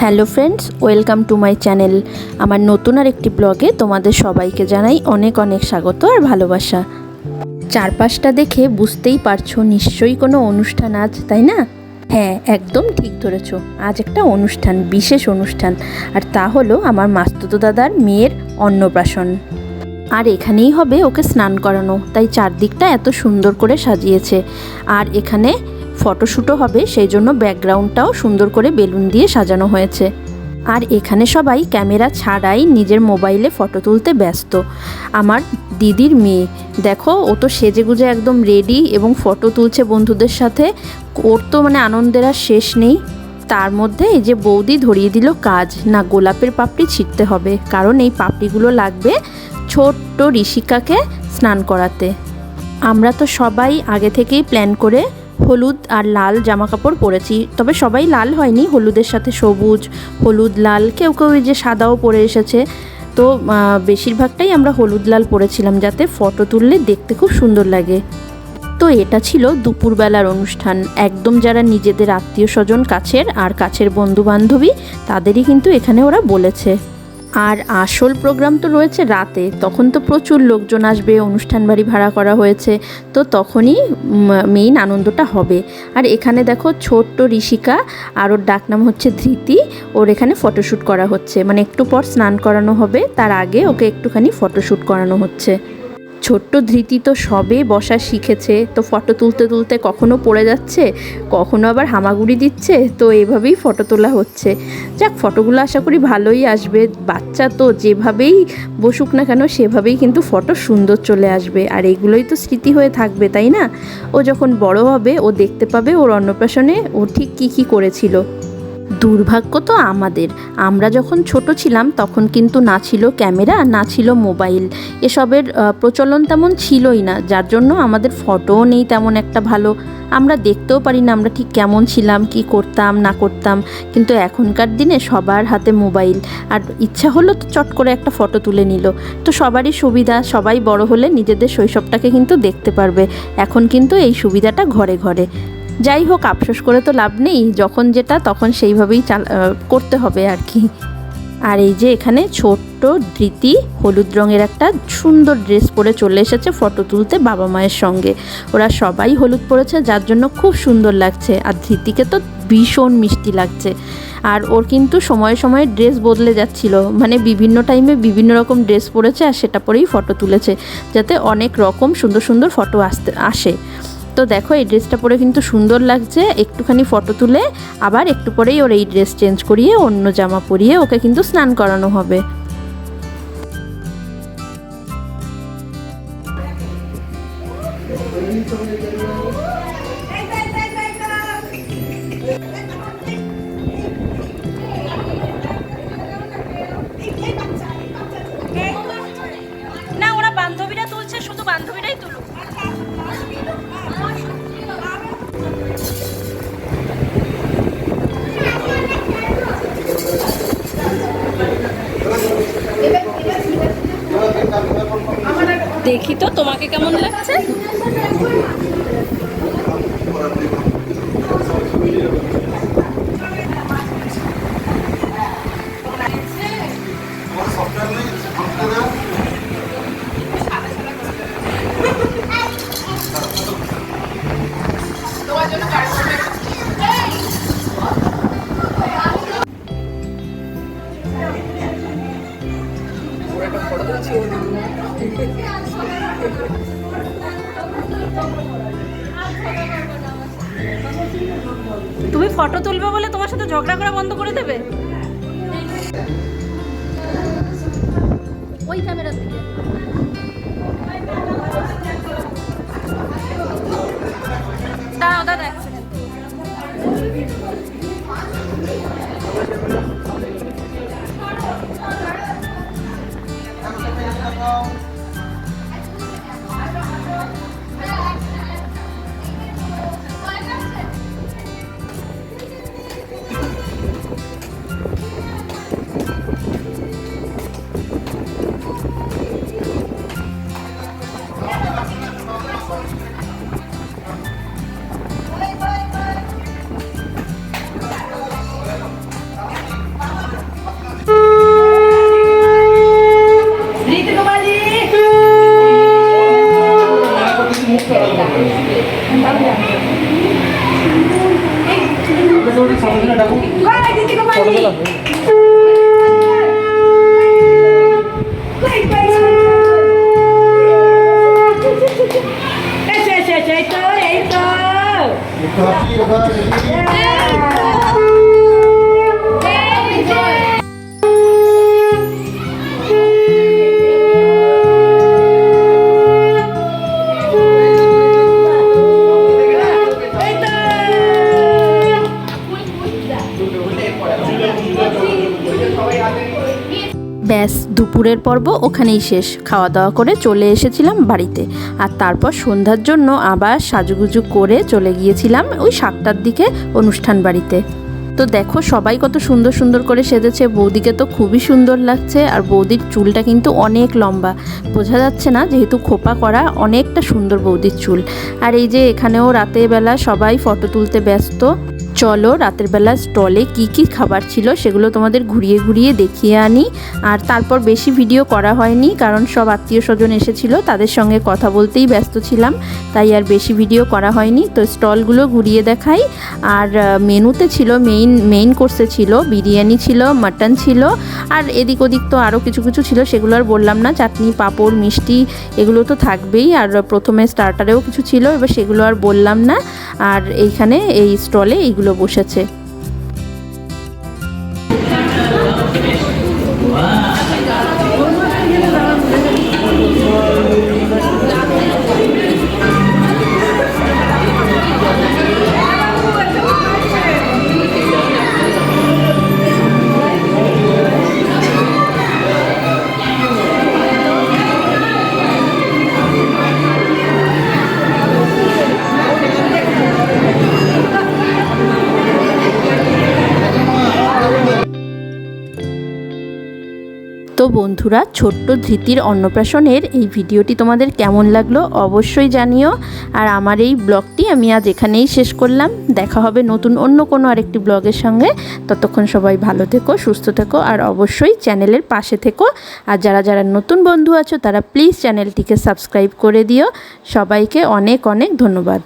Hello friends, welcome to my channel. আমার নতুন আর একটি ব্লগে তোমাদের সবাইকে জানাই অনেক অনেক স্বাগত আর ভালোবাসা। চারপাশটা দেখে বুঝতেই পারছ নিশ্চয়ই কোনো অনুষ্ঠান আজ, তাই না? হ্যাঁ একদম ঠিক ধরেছ। আজ একটা অনুষ্ঠান, বিশেষ অনুষ্ঠান। আর তা হলো আমার মাস্তুতো দাদার মেয়ের অন্নপ্রাশন। আর এখানেই হবে ওকে স্নান করানো। তাই চারদিকটা এত সুন্দর করে সাজিয়েছে। আর এখানে ফটোশ্যুটও হবে সেই জন্য ব্যাকগ্রাউন্ডটাও সুন্দর করে বেলুন দিয়ে সাজানো হয়েছে। আর এখানে সবাই ক্যামেরা ছাড়াই নিজের মোবাইলে ফটো তুলতে ব্যস্ত। আমার দিদির মেয়ে। দেখো, ও তো সেজেগুজে একদম রেডি এবং ফটো তুলছে বন্ধুদের সাথে। ওর তো মানে আনন্দের আর শেষ নেই। তার মধ্যে এই যে বৌদি ধরিয়ে দিল কাজ, না গোলাপের পাপড়ি ছিটতে হবে। কারণ এই পাপড়িগুলো লাগবে ছোট্ট ঋষিকাকে স্নান করাতে। আমরা তো সবাই আগে থেকেই প্ল্যান করে হলুদ আর লাল জামা কাপড় পরেছি। তবে সবাই লাল হয়নি, হলুদের সাথে সবুজ, হলুদ, লাল, কেউ কেউ যে সাদাও পরে এসেছে। তো বেশিরভাগটাই আমরা হলুদ, লাল পরেছিলাম যাতে ফটো তুললে দেখতে খুব সুন্দর লাগে। তো এটা ছিল দুপুরবেলার অনুষ্ঠান। একদম যারা নিজেদের আত্মীয় স্বজন, কাছের আর কাছের বন্ধু বান্ধবী তাদেরই কিন্তু এখানে ওরা বলেছে। আর আসল প্রোগ্রাম তো রয়েছে রাতে। তখন তো প্রচুর লোকজন আসবে, অনুষ্ঠান বাড়ি ভাড়া করা হয়েছে। তো তখনই মেইন আনন্দটা হবে। আর এখানে দেখো ছোট্ট ঋষিকা আর ওর ডাকনাম হচ্ছে ধৃতি। ওর এখানে ফটোশ্যুট করা হচ্ছে। মানে একটু পর স্নান করানো হবে। তার আগে ওকে একটুখানি ফটোশ্যুট করানো হচ্ছে। ছোট্ট ধৃতি তো সবে বসা শিখেছে। তো ফটো তুলতে তুলতে কখনো পড়ে যাচ্ছে, কখনো আবার হামাগুড়ি দিচ্ছে, তো এভাবেই ফটো তোলা হচ্ছে। যাক ফটোগুলো আশা করি ভালোই আসবে। বাচ্চা তো যেভাবেই বসুক না কেন, সেভাবেই কিন্তু ফটো সুন্দর চলে আসবে। আর এগুলোই তো স্মৃতি হয়ে থাকবে, তাই না? ও যখন বড় হবে, ও দেখতে পাবে ওর অন্নপ্রাশনে ও ঠিক কী কী করেছিল। দুর্ভাগ্য তো আমাদের। আমরা যখন ছোট ছিলাম, তখন কিন্তু না ছিল ক্যামেরা, না ছিল মোবাইল। এসবের প্রচলন তেমন ছিলই না, যার জন্য আমাদের ফটোও নেই তেমন একটা ভালো। আমরা দেখতেও পারি না আমরা ঠিক কেমন ছিলাম, কি করতাম, না করতাম। কিন্তু এখনকার দিনে সবার হাতে মোবাইল। আর ইচ্ছা হলো তো চট করে একটা ফটো তুলে নিল। তো সবারই সুবিধা, সবাই বড় হলে নিজেদের শৈশবটাকে কিন্তু দেখতে পারবে। এখন কিন্তু এই সুবিধাটা ঘরে ঘরে। যাই হোক, আফসোস করে তো লাভ নেই। যখন যেটা, তখন সেইভাবেই করতে হবে আর কি। আর এই যে এখানে ছোট্ট ধৃতি হলুদ রঙের একটা সুন্দর ড্রেস পরে চলে এসেছে ফটো তুলতে বাবা মায়ের সঙ্গে। ওরা সবাই হলুদ পরেছে, যার জন্য খুব সুন্দর লাগছে। আর ধৃতিকে তো ভীষণ মিষ্টি লাগছে। আর ওর কিন্তু সময়ে সময়ে ড্রেস বদলে যাচ্ছিল। মানে বিভিন্ন টাইমে বিভিন্ন রকম ড্রেস পরেছে আর সেটা পরেই ফটো তুলেছে, যাতে অনেক রকম সুন্দর সুন্দর ফটো আসতে, আসে। তো দেখো এই ড্রেসটা পরে কিন্তু সুন্দর লাগছে। একটুখানি ফটো তুলে আবার একটু পরেই ওর এই ড্রেস চেঞ্জ করিয়ে অন্য জামা পরিয়ে ওকে কিন্তু স্নান করানো হবে। না দেখি তো তোমাকে কেমন লাগছে? তুমি ফটো তুলবে বলে তোমার সাথে ঝগড়া করা বন্ধ করে দেবে? ওই ক্যামেরা থেকে Wow. Happy birthday. দুপুরের পর্ব ওখানেই শেষ। খাওয়া দাওয়া করে চলে এসেছিলাম বাড়িতে। আর তারপর সন্ধ্যার জন্য আবার সাজুগুজু করে চলে গিয়েছিলাম ওই সাতটার দিকে অনুষ্ঠান বাড়িতে। তো দেখো সবাই কত সুন্দর সুন্দর করে সেজেছে। বৌদিকে তো খুবই সুন্দর লাগছে আর বৌদির চুলটা কিন্তু অনেক লম্বা। বোঝা যাচ্ছে না যেহেতু খোপা করা অনেকটা সুন্দর বৌদির চুল। আর এই যে এখানেও রাতের বেলা সবাই ফটো তুলতে ব্যস্ত। চলো রাতের বেলা স্টলে কি কি খাবার ছিল সেগুলো তোমাদের ঘুরিয়ে ঘুরিয়ে দেখিয়ে আনি। আর তারপর বেশি ভিডিও করা হয়নি, কারণ সব আত্মীয় স্বজন এসেছিল, তাদের সঙ্গে কথা বলতেই ব্যস্ত ছিলাম, তাই আর বেশি ভিডিও করা হয়নি। তো স্টলগুলো ঘুরিয়ে দেখাই। আর মেনুতে ছিল মেইন মেইন কোর্সে ছিল, বিরিয়ানি ছিল, মাটন ছিল, আর এদিক ওদিক তো আরও কিছু কিছু ছিল, সেগুলো আর বললাম না, চাটনি, পাঁপড়, মিষ্টি, এগুলো তো থাকবেই, আর প্রথমে স্টার্টারেও কিছু ছিল, এবার সেগুলো আর বললাম না। আর এইখানে, এই স্টলে এইগুলো বসেছে। তো বন্ধুরা, ছোট্ট ধৃতির অন্নপ্রাশনের এই ভিডিওটি তোমাদের কেমন লাগল অবশ্যই জানিও। আর আমার এই ব্লগটি আমি আজ এখানেই শেষ করলাম। দেখা হবে নতুন অন্য কোনো আরেকটি ব্লগের সঙ্গে। ততক্ষণ সবাই ভালো থেকো, সুস্থ থেকো, আর অবশ্যই চ্যানেলের পাশে থেকো। আর যারা যারা নতুন বন্ধু আছো, তারা প্লিজ চ্যানেলটিকে সাবস্ক্রাইব করে দিও। সবাইকে অনেক অনেক ধন্যবাদ।